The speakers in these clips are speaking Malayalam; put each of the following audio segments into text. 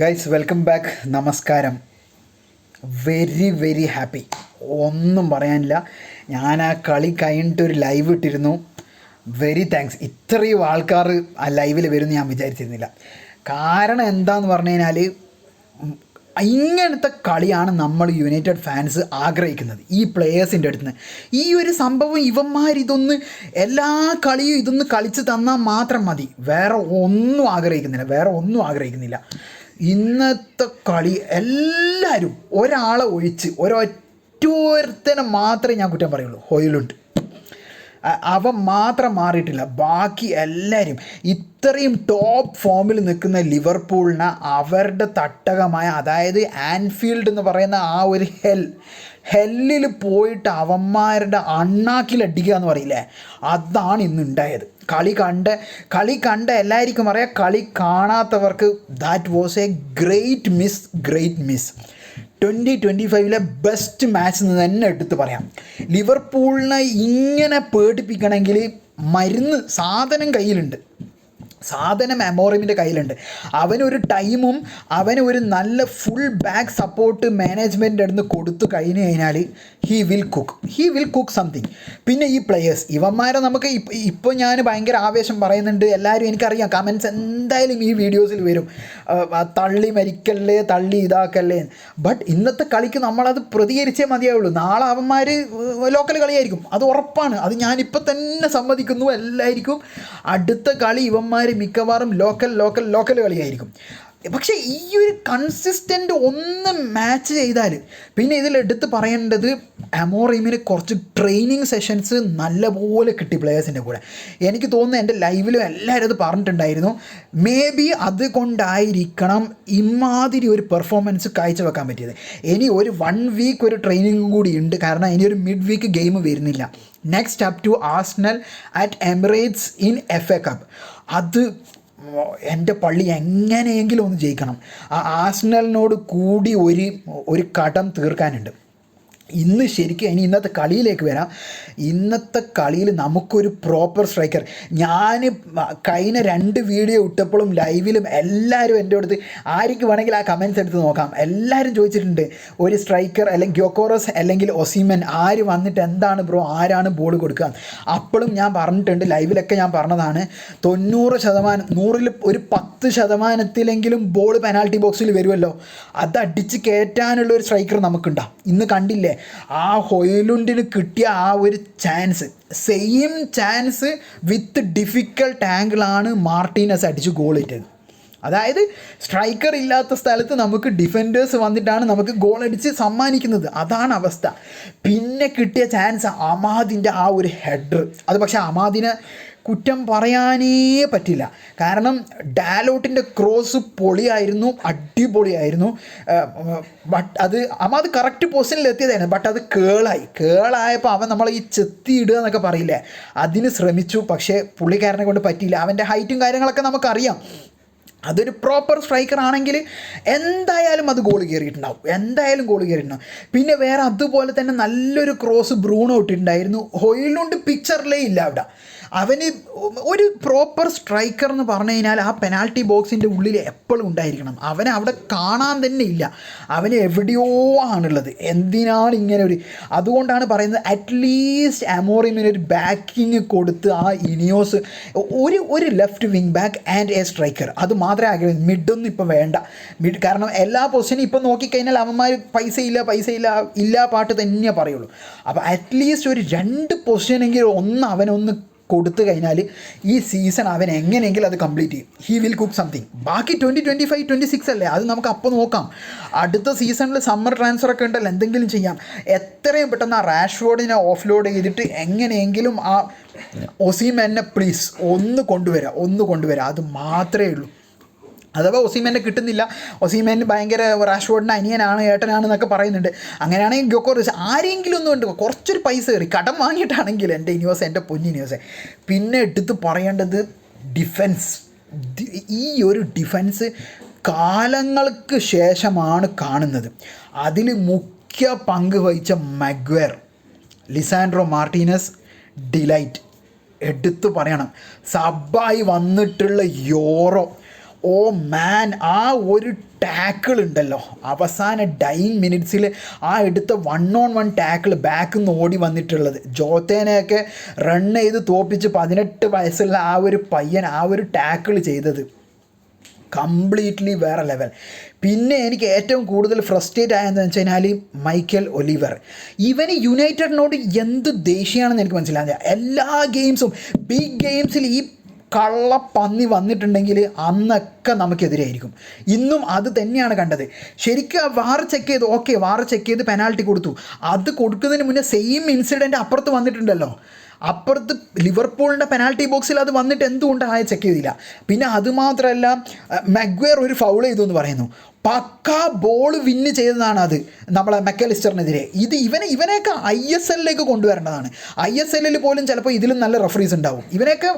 ഗൈസ് വെൽക്കം ബാക്ക് നമസ്കാരം. വെരി വെരി ഹാപ്പി ഒന്നും പറയാനില്ല. ഞാൻ ആ കളി കഴിഞ്ഞിട്ട് ഒരു ലൈവ് ഇട്ടിരുന്നു. വെരി താങ്ക്സ് ഇത്രയും ആൾക്കാർ ആ ലൈവിൽ വരുമെന്ന് ഞാൻ വിചാരിച്ചിരുന്നില്ല. കാരണം എന്താന്ന് പറഞ്ഞു കഴിഞ്ഞാൽ ഇങ്ങനത്തെ കളിയാണ് നമ്മൾ യുണൈറ്റഡ് ഫാൻസ് ആഗ്രഹിക്കുന്നത്. ഈ പ്ലേയേഴ്സിന്റെ അടുത്ത് നിന്ന്. ഈ ഒരു സംഭവം ഇവന്മാർ ഇതൊന്ന് എല്ലാ കളിയും ഇതൊന്ന് കളിച്ച് തന്നാൽ മാത്രം മതി. വേറെ ഒന്നും ആഗ്രഹിക്കുന്നില്ല. വേറെ ഒന്നും ആഗ്രഹിക്കുന്നില്ല. ഇന്നത്തെ കളി എല്ലാവരും ഒരാളെ ഒഴിച്ച് ഒരൊറ്റോരുത്തനെ മാത്രമേ ഞാൻ കുറ്റം പറയുള്ളൂ. ഹൊയിലുണ്ട്. അവ അവൻ മാത്രം മാറിയിട്ടില്ല. ബാക്കി എല്ലാവരും ഇത്രയും ടോപ്പ് ഫോമിൽ നിൽക്കുന്ന ലിവർപൂളിനെ അവരുടെ തട്ടകമായ അതായത് ആൻഫീൽഡ് എന്ന് പറയുന്ന ആ ഒരു ഹെൽ ഹെല്ലിൽ പോയിട്ട് അവന്മാരുടെ അണ്ണാക്കിലടിക്കുക എന്ന് പറയില്ലേ? അതാണ് ഇന്ന് ഉണ്ടായത് കളി കണ്ട കളി കണ്ട എല്ലാവർക്കും അറിയാം കളി കാണാത്തവർക്ക് that was a great miss great miss twenty twenty ഫൈവിലെ best match എന്ന് തന്നെ എടുത്ത് പറയാം. ലിവർപൂളിനെ ഇങ്ങനെ പേടിപ്പിക്കണമെങ്കിൽ മരുന്ന് സാധനം കയ്യിലുണ്ട്. സാധനം അമോറിമിന്റെ കയ്യിലുണ്ട്. അവനൊരു ടൈമും അവന് ഒരു നല്ല ഫുൾ ബാക്ക് സപ്പോർട്ട് മാനേജ്മെന്റ് അടുത്ത് കൊടുത്തു കഴിഞ്ഞു കഴിഞ്ഞാൽ he will cook he will cook something പിന്നെ ഈ പ്ലെയേഴ്സ് ഇവന്മാരെ നമുക്ക് ഇപ്പം ഇപ്പോൾ ഞാൻ ഭയങ്കര ആവേശം പറയുന്നുണ്ട്. എല്ലാവരും എനിക്കറിയാം കമൻസ് എന്തായാലും ഈ വീഡിയോസിൽ വരും. തള്ളി മരിക്കല്ലേ തള്ളി ഇതാക്കല്ലേ ബട്ട് ഇന്നത്തെ കളിക്ക് നമ്മളത് പ്രതികരിച്ചേ മതിയാവുള്ളൂ. നാളെ അവന്മാർ ലോക്കൽ കളിയായിരിക്കും. അത് ഉറപ്പാണ്. അത് ഞാനിപ്പോൾ തന്നെ സമ്മതിക്കുന്നു. എല്ലാവർക്കും അടുത്ത കളി ഇവന്മാർ മിക്കവാറും ലോക്കൽ ലോക്കൽ ലോക്കൽ കളിയായിരിക്കും. പക്ഷേ ഈ ഒരു കൺസിസ്റ്റന്റ് ഒന്ന് മാച്ച് ചെയ്താൽ പിന്നെ ഇതിൽ എടുത്ത് പറയേണ്ടത് അമോറീമിന് കുറച്ച് ട്രെയിനിങ് സെഷൻസ് നല്ലപോലെ കിട്ടി പ്ലേയേഴ്സിന്റെ കൂടെ. എനിക്ക് തോന്നുന്നു എന്റെ ലൈവിലും എല്ലാവരും അത് പറഞ്ഞിട്ടുണ്ടായിരുന്നു. മേ ബി അതുകൊണ്ടായിരിക്കണം ഇമാതിരി ഒരു പെർഫോമൻസ് കാഴ്ചവെക്കാൻ പറ്റിയത്. ഇനി ഒരു വൺ വീക്ക് ഒരു ട്രെയിനിങ്ങും കൂടി ഉണ്ട്. കാരണം ഇനി ഒരു മിഡ് വീക്ക് ഗെയിം വരുന്നില്ല. Next up to Arsenal at Emirates in F A cup അത് എന്റെ പള്ളി എങ്ങനെയെങ്കിലും ഒന്ന് ജയിക്കണം. ആ ആസ്നലിനോട് കൂടി ഒരു ഒരു കടം തീർക്കാനുണ്ട്. ഇന്ന് ശരിക്കും ഇനി ഇന്നത്തെ കളിയിലേക്ക് വരാം. ഇന്നത്തെ കളിയിൽ നമുക്കൊരു പ്രോപ്പർ സ്ട്രൈക്കർ ഞാൻ കഴിഞ്ഞ രണ്ട് വീഡിയോ ഇട്ടപ്പോഴും ലൈവിലും എല്ലാവരും എന്റെ അടുത്ത് ആർക്ക് വേണമെങ്കിൽ ആ കമൻസ് എടുത്ത് നോക്കാം. എല്ലാവരും ചോദിച്ചിട്ടുണ്ട് ഒരു സ്ട്രൈക്കർ അല്ലെങ്കിൽ ഗ്യോക്കോറസ് അല്ലെങ്കിൽ ഒസിമൻ ആര് വന്നിട്ട് എന്താണ് ബ്രോ ആരാണ് ബോൾ കൊടുക്കുക? അപ്പോഴും ഞാൻ പറഞ്ഞിട്ടുണ്ട് ലൈവിലൊക്കെ ഞാൻ പറഞ്ഞതാണ് തൊണ്ണൂറ് ശതമാനം നൂറിൽ ഒരു പത്ത് ശതമാനത്തിലെങ്കിലും ബോൾ പെനാൽറ്റി ബോക്സിൽ വരുമല്ലോ. അത് അടിച്ച് കയറ്റാനുള്ള ഒരു സ്ട്രൈക്കർ നമുക്കുണ്ടാകും ഇന്ന് കണ്ടില്ലേ ആ ഹൊയിലുണ്ടിന് കിട്ടിയ ആ ഒരു chance same chance with difficult ആംഗിളാണ് Martinez അടിച്ച് ഇട്ടത്. അതായത് സ്ട്രൈക്കർ ഇല്ലാത്ത സ്ഥലത്ത് നമുക്ക് ഡിഫൻഡേഴ്സ് വന്നിട്ടാണ് നമുക്ക് ഗോൾ അടിച്ച് സമ്മാനിക്കുന്നത്. അതാണ് അവസ്ഥ. പിന്നെ കിട്ടിയ ചാൻസ് അമാദിന്റെ ആ ഒരു ഹെഡർ അത് പക്ഷേ അമാദിനെ കുറ്റം പറയാനേ പറ്റില്ല. കാരണം ഡാലോട്ടിന്റെ ക്രോസ് പൊളിയായിരുന്നു അടിപൊളിയായിരുന്നു. ബട്ട് അത് അമാദ് കറക്റ്റ് പൊസിഷനിൽ എത്തിയതായിരുന്നു. ബട്ട് അത് കേളായി. കേളായപ്പോൾ അവൻ നമ്മളെ ഈ ചെത്തി ഇടുക എന്നൊക്കെ പറയില്ലേ? അതിന് ശ്രമിച്ചു. പക്ഷേ പുള്ളിക്കാരനെ കൊണ്ട് പറ്റിയില്ല. അവന്റെ ഹൈറ്റും കാര്യങ്ങളൊക്കെ നമുക്കറിയാം. അതൊരു പ്രോപ്പർ സ്ട്രൈക്കർ ആണെങ്കിൽ എന്തായാലും അത് ഗോൾ കയറിയിട്ടുണ്ടാവും. എന്തായാലും ഗോൾ കയറിയിട്ടുണ്ടാവും. പിന്നെ വേറെ അതുപോലെ തന്നെ നല്ലൊരു ക്രോസ് ബ്രൂണോ ഇട്ടിട്ടുണ്ടായിരുന്നു. ഹൊയിലുണ്ട് പിക്ചറിലേ ഇല്ല അവിടെ. അവന് ഒരു പ്രോപ്പർ സ്ട്രൈക്കർ എന്ന് പറഞ്ഞു കഴിഞ്ഞാൽ ആ പെനാൽറ്റി ബോക്സിന്റെ ഉള്ളിൽ എപ്പോഴും ഉണ്ടായിരിക്കണം. അവനെ അവിടെ കാണാൻ തന്നെ ഇല്ല. അവന് എവിടെയോ ആണുള്ളത്. എന്തിനാണ് ഇങ്ങനെ ഒരു അതുകൊണ്ടാണ് പറയുന്നത് അറ്റ്ലീസ്റ്റ് അമോറിമിന് ഒരു ബാക്കിങ് കൊടുത്ത് ആ ഇനിയോസ് ഒരു ഒരു left wing back and a striker അത് മാത്രമേ ആഗ്രഹം. മിഡൊന്നും ഇപ്പോൾ വേണ്ട. മിഡ് കാരണം എല്ലാ പൊസിഷനും ഇപ്പോൾ നോക്കിക്കഴിഞ്ഞാൽ അവന്മാർ പൈസ ഇല്ല പൈസ ഇല്ല ഇല്ല പാട്ട് തന്നെയേ പറയുള്ളൂ. അപ്പോൾ അറ്റ്ലീസ്റ്റ് ഒരു രണ്ട് പൊസിഷനെങ്കിലും ഒന്ന് അവനൊന്ന് കൊടുത്തു കഴിഞ്ഞാൽ ഈ സീസൺ അവൻ എങ്ങനെയെങ്കിലും അത് കംപ്ലീറ്റ് ചെയ്യും. ഹി വിൽ കുക്ക് സംതിങ് ബാക്കി twenty twenty five twenty six അല്ലേ? അത് നമുക്ക് അപ്പോൾ നോക്കാം. അടുത്ത സീസണിൽ സമ്മർ ട്രാൻസ്ഫർ ഒക്കെ ഉണ്ടല്ലോ. എന്തെങ്കിലും ചെയ്യാം. എത്രയും പെട്ടെന്ന് ആ റാഷ്ഫോർഡിനെ ഓഫ് ലോഡ് ചെയ്തിട്ട് എങ്ങനെയെങ്കിലും ആ ഒസീമെന്നെ പ്ലീസ് ഒന്ന് കൊണ്ടുവരാം. ഒന്ന് കൊണ്ടുവരാം. അത് മാത്രമേ ഉള്ളൂ. അഥവാ ഒസീമേനെ കിട്ടുന്നില്ല. ഒസീമേൻ ഭയങ്കര റാഷ്വേർഡിന്റെ അനിയനാണ് ഏട്ടനാണ് എന്നൊക്കെ പറയുന്നുണ്ട്. അങ്ങനെയാണെങ്കിൽ ഗോക്കോറിസ് ആരെങ്കിലും ഒന്നും ഉണ്ട് കുറച്ചൊരു പൈസ കയറി. കടം വാങ്ങിയിട്ടാണെങ്കിൽ എന്റെ ഇനിവേഴ്സ് എന്റെ പൊന്നി ഇനിവേഴ്സ് പിന്നെ എടുത്ത് പറയേണ്ടത് ഡിഫൻസ് ഈ ഒരു ഡിഫൻസ് കാലങ്ങൾക്ക് ശേഷമാണ് കാണുന്നത്. അതിൽ മുഖ്യ പങ്ക് വഹിച്ച മഗ്വർ ലിസാൻഡ്രോ മാർട്ടീനസ് ഡിലൈറ്റ്. എടുത്തു പറയണം. സബായി വന്നിട്ടുള്ള യോറോ ഓ മാൻ ആ ഒരു ടാക്കിൾ ഉണ്ടല്ലോ. അവസാന ഡൈൻ മിനിറ്റ്സിൽ ആ എടുത്ത വൺ ഓൺ വൺ ടാക്കിൾ ബാക്കിൽ നിന്ന് ഓടി വന്നിട്ടുള്ളത്. ജോത്തേനെയൊക്കെ റൺ ചെയ്ത് തോപ്പിച്ച് പതിനെട്ട് വയസ്സുള്ള ആ ഒരു പയ്യൻ ആ ഒരു ടാക്കിൾ ചെയ്തത്. കംപ്ലീറ്റ്ലി വേറെ ലെവൽ പിന്നെ എനിക്ക് ഏറ്റവും കൂടുതൽ ഫ്രസ്ട്രേറ്റ് ആയതെന്ന് വെച്ച് കഴിഞ്ഞാൽ മൈക്കൽ ഒലിവർ. ഇവന് യുണൈറ്റഡിനോട് എന്ത് ദേഷ്യമാണെന്ന് എനിക്ക് മനസ്സിലാകുന്നില്ല എല്ലാ ഗെയിംസും ബിഗ് ഗെയിംസിൽ ഈ കള്ള പന്നി വന്നിട്ടുണ്ടെങ്കിൽ അന്നൊക്കെ നമുക്കെതിരായിരിക്കും. ഇന്നും അത് തന്നെയാണ് കണ്ടത്. ശരിക്കും വാർ ചെക്ക് ചെയ്ത് ഓക്കെ വാർ ചെക്ക് ചെയ്ത് പെനാൽറ്റി കൊടുത്തു. അത് കൊടുക്കുന്നതിന് മുന്നേ സെയിം ഇൻസിഡന്റ് അപ്പുറത്ത് വന്നിട്ടുണ്ടല്ലോ. അപ്പുറത്ത് ലിവർപൂളിന്റെ പെനാൽറ്റി ബോക്സിൽ അത് വന്നിട്ട് എന്തുകൊണ്ട് ആയ ചെക്ക് ചെയ്തില്ല? പിന്നെ അതുമാത്രമല്ല മെഗ്വെയർ ഒരു ഫൗൾ ചെയ്തു എന്ന് പറയുന്നു. പക്ക ബോൾ വിന്ന് ചെയ്തതാണ് അത് നമ്മളെ മെക്കലിസ്റ്ററിനെതിരെ. ഇത് ഇവനെ ഇവനെയൊക്കെ ഐ എസ് എല്ലിലേക്ക് കൊണ്ടുവരേണ്ടതാണ്. ഐ എസ് എല്ലിൽ പോലും ചിലപ്പോൾ ഇതിലും നല്ല റെഫറീസ് ഉണ്ടാവും. ഇവനെയൊക്കെ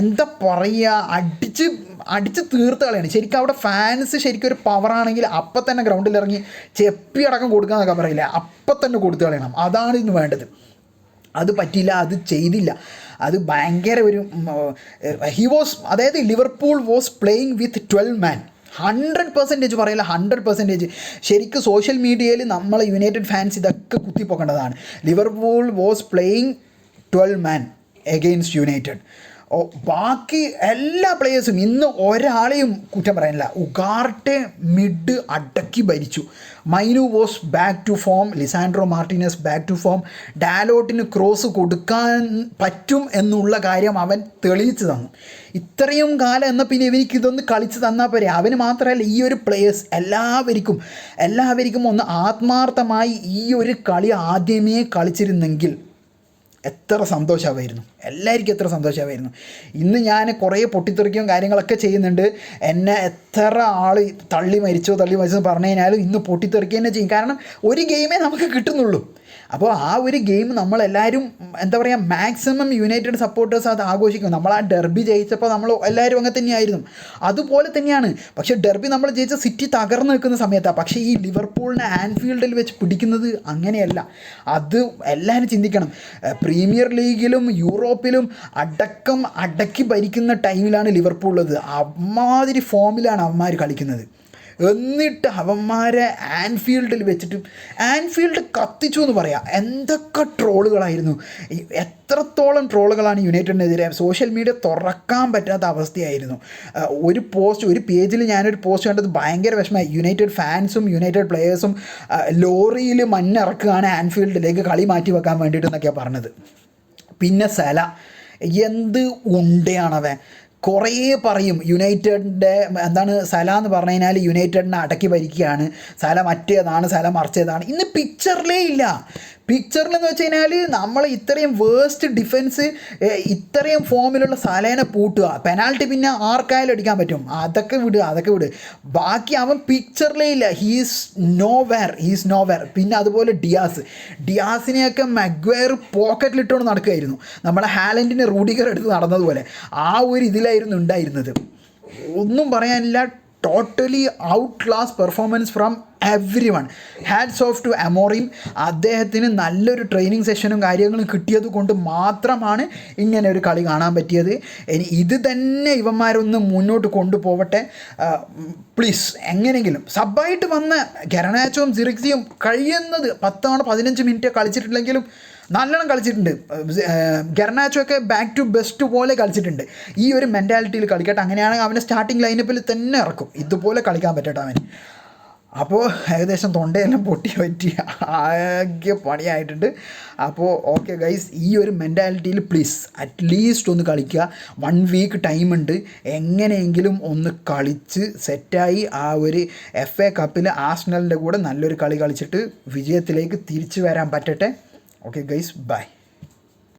എന്താ പറയുക അടിച്ച് അടിച്ച് തീർത്ത് കളയാണ്. ശരിക്കും അവിടെ ഫാൻസ് ശരിക്കും ഒരു പവറാണെങ്കിൽ അപ്പം തന്നെ ഗ്രൗണ്ടിൽ ഇറങ്ങി ചെപ്പി അടക്കം കൊടുക്കുക എന്നൊക്കെ പറയില്ല? അപ്പം തന്നെ കൊടുത്തു കളയണം. അതാണ് ഇന്ന് വേണ്ടത്. അത് പറ്റിയില്ല അത് ചെയ്തില്ല. അത് ഭയങ്കര ഒരു ഹി വാസ് അതായത് Liverpool was playing with twelve man hundred percentage പറയില്ല ഹൺഡ്രഡ് പെർസെന്റേജ് ശരിക്കും സോഷ്യൽ മീഡിയയിൽ നമ്മളെ യുണൈറ്റഡ് ഫാൻസ് ഇതൊക്കെ കുത്തിപ്പോക്കേണ്ടതാണ്. Liverpool was playing twelve man against United ബാക്കി എല്ലാ പ്ലെയേഴ്സും ഇന്ന് ഒരാളെയും കുറ്റം പറയാനില്ല. ഉഗാർട്ടെ മിഡ് അടക്കി ഭരിച്ചു. Mainoo was back to form Lisandro Martinez back to form ഡാലോട്ടിന് cross കൊടുക്കാൻ പറ്റും എന്നുള്ള കാര്യം അവൻ തെളിയിച്ചു തന്നു. ഇത്രയും കാലം എന്നാൽ പിന്നെ ഇവനിക്ക് ഇതൊന്ന് കളിച്ച് തന്നാൽ പോരെ. അവന് മാത്രമല്ല ഈ ഒരു പ്ലേയേഴ്സ് എല്ലാവർക്കും എല്ലാവർക്കും ഒന്ന് ആത്മാർത്ഥമായി ഈ ഒരു കളി ആദ്യമേ കളിച്ചിരുന്നെങ്കിൽ എത്ര സന്തോഷമായിരുന്നു എല്ലാവർക്കും എത്ര സന്തോഷമായിരുന്നു ഇന്ന് ഞാൻ കുറേ പൊട്ടിത്തെറിക്കുകയും കാര്യങ്ങളൊക്കെ ചെയ്യുന്നുണ്ട്. എന്നെ എത്ര ആൾ തള്ളി മരിച്ചോ തള്ളി മരിച്ചോ പറഞ്ഞു കഴിഞ്ഞാലും ഇന്ന് പൊട്ടിത്തെറിക്കുക തന്നെ ചെയ്യും. കാരണം ഒരു ഗെയിമേ നമുക്ക് കിട്ടുന്നുള്ളൂ. അപ്പോൾ ആ ഒരു ഗെയിം നമ്മളെല്ലാവരും എന്താ പറയുക മാക്സിമം യുണൈറ്റഡ് സപ്പോർട്ടേഴ്സ് അത് ആഘോഷിക്കും. നമ്മൾ ആ ഡെർബി ജയിച്ചപ്പോൾ നമ്മൾ എല്ലാവരും അങ്ങനെ തന്നെയായിരുന്നു. അതുപോലെ തന്നെയാണ്. പക്ഷേ ഡെർബി നമ്മൾ ജയിച്ച സിറ്റി തകർന്നു നിൽക്കുന്ന സമയത്താണ് പക്ഷേ ഈ ലിവർപൂളിനെ ആൻഫീൽഡിൽ വെച്ച് പിടിക്കുന്നത് അങ്ങനെയല്ല. അത് എല്ലാവരും ചിന്തിക്കണം. പ്രീമിയർ ലീഗിലും യൂറോപ്പിലും അടക്കം അടക്കി ഭരിക്കുന്ന ടൈമിലാണ് ലിവർപൂൾ ഉള്ളത് അമ്മാതിരി ഫോമിലാണ് അവന്മാർ കളിക്കുന്നത്. എന്നിട്ട് അവന്മാരെ ആൻഫീൽഡിൽ വെച്ചിട്ട് ആൻഫീൽഡ് കത്തിച്ചു എന്ന് പറയാം. എന്തൊക്കെ ട്രോളുകളായിരുന്നു. എത്രത്തോളം ട്രോളുകളാണ് യുണൈറ്റഡിനെതിരെ സോഷ്യൽ മീഡിയ തുറക്കാൻ പറ്റാത്ത അവസ്ഥയായിരുന്നു. ഒരു പോസ്റ്റ് ഒരു പേജിൽ ഞാനൊരു പോസ്റ്റ് കണ്ടത് ഭയങ്കര വിഷമമായി. യുണൈറ്റഡ് ഫാൻസും യുണൈറ്റഡ് പ്ലെയേഴ്സും ലോറിയിൽ മണ്ണിറക്കുകയാണ് ആൻഫീൽഡിലേക്ക് കളി മാറ്റി വെക്കാൻ വേണ്ടിയിട്ട് എന്നൊക്കെയാണ് പറഞ്ഞത്. പിന്നെ സല. എന്ത് ഉണ്ടയാണവൻ? കുറേ പറയും യുണൈറ്റഡിന്റെ എന്താണ് സല എന്ന് പറഞ്ഞു കഴിഞ്ഞാൽ യുണൈറ്റഡിനെ അടക്കി ഭരിക്കുകയാണ്. സല മറ്റേതാണ് സല മറിച്ചതാണ്. ഇന്ന് പിക്ചറിലേ ഇല്ല. പിക്ചറിൽ എന്ന് വെച്ച് കഴിഞ്ഞാൽ നമ്മൾ ഇത്രയും വേസ്റ്റ് ഡിഫൻസ് ഇത്രയും ഫോമിലുള്ള സലേനെ പൂട്ടുക. പെനാൽറ്റി പിന്നെ ആർക്കായാലും അടിക്കാൻ പറ്റും. അതൊക്കെ വിടുക അതൊക്കെ വിടുക ബാക്കി അവൻ പിക്ചറിലേ ഇല്ല. He's nowhere he's nowhere പിന്നെ അതുപോലെ ഡിയാസ് ഡിയാസിനെയൊക്കെ മഗ്വയർ പോക്കറ്റിലിട്ടുകൊണ്ട് നടക്കുകയായിരുന്നു. നമ്മളെ ഹാലൻഡിനെ റൂഡിഗർ എടുത്ത് നടന്നതുപോലെ ആ ഒരു ഇതിലായിരുന്നു ഉണ്ടായിരുന്നത്. ഒന്നും പറയാനില്ല. Totally outclass performance from everyone hats off to അമോറിയും അദ്ദേഹത്തിന് നല്ലൊരു ട്രെയിനിങ് സെഷനും കാര്യങ്ങളും കിട്ടിയത് കൊണ്ട് മാത്രമാണ് ഇങ്ങനെ ഒരു കളി കാണാൻ പറ്റിയത്. ഇനി ഇത് തന്നെ ഇവന്മാരൊന്ന് മുന്നോട്ട് കൊണ്ടുപോവട്ടെ. പ്ലീസ് എങ്ങനെയെങ്കിലും സബായിട്ട് വന്ന ഗരണാച്ചവും സിറിക്സിയും കഴിയുന്നത് പത്താണ് പതിനഞ്ച് മിനിറ്റ് കളിച്ചിട്ടില്ലെങ്കിലും നല്ലോണം കളിച്ചിട്ടുണ്ട്. ഗെർനാച്ചോ ഒക്കെ ബാക്ക് ടു ബെസ്റ്റ് പോലെ കളിച്ചിട്ടുണ്ട്. ഈ ഒരു മെന്റാലിറ്റിയിൽ കളിക്കട്ടെ. അങ്ങനെയാണെങ്കിൽ അവനെ സ്റ്റാർട്ടിങ് ലൈനപ്പിൽ തന്നെ ഇറക്കും. ഇതുപോലെ കളിക്കാൻ പറ്റട്ടെ അവൻ അപ്പോൾ ഏകദേശം തൊണ്ടയെല്ലാം പൊട്ടി പറ്റി. ആകെ പണിയായിട്ടുണ്ട്. അപ്പോൾ ഓക്കെ ഗൈസ് ഈ ഒരു മെന്റാലിറ്റിയിൽ പ്ലീസ് അറ്റ്ലീസ്റ്റ് ഒന്ന് കളിക്കുക. വൺ വീക്ക് ടൈം ഉണ്ട്. എങ്ങനെയെങ്കിലും ഒന്ന് കളിച്ച് സെറ്റായി ആ ഒരു എഫ് എ കപ്പിൽ ആസ്നലിന്റെ കൂടെ നല്ലൊരു കളി കളിച്ചിട്ട് വിജയത്തിലേക്ക് തിരിച്ചു വരാൻ പറ്റട്ടെ? Okay guys bye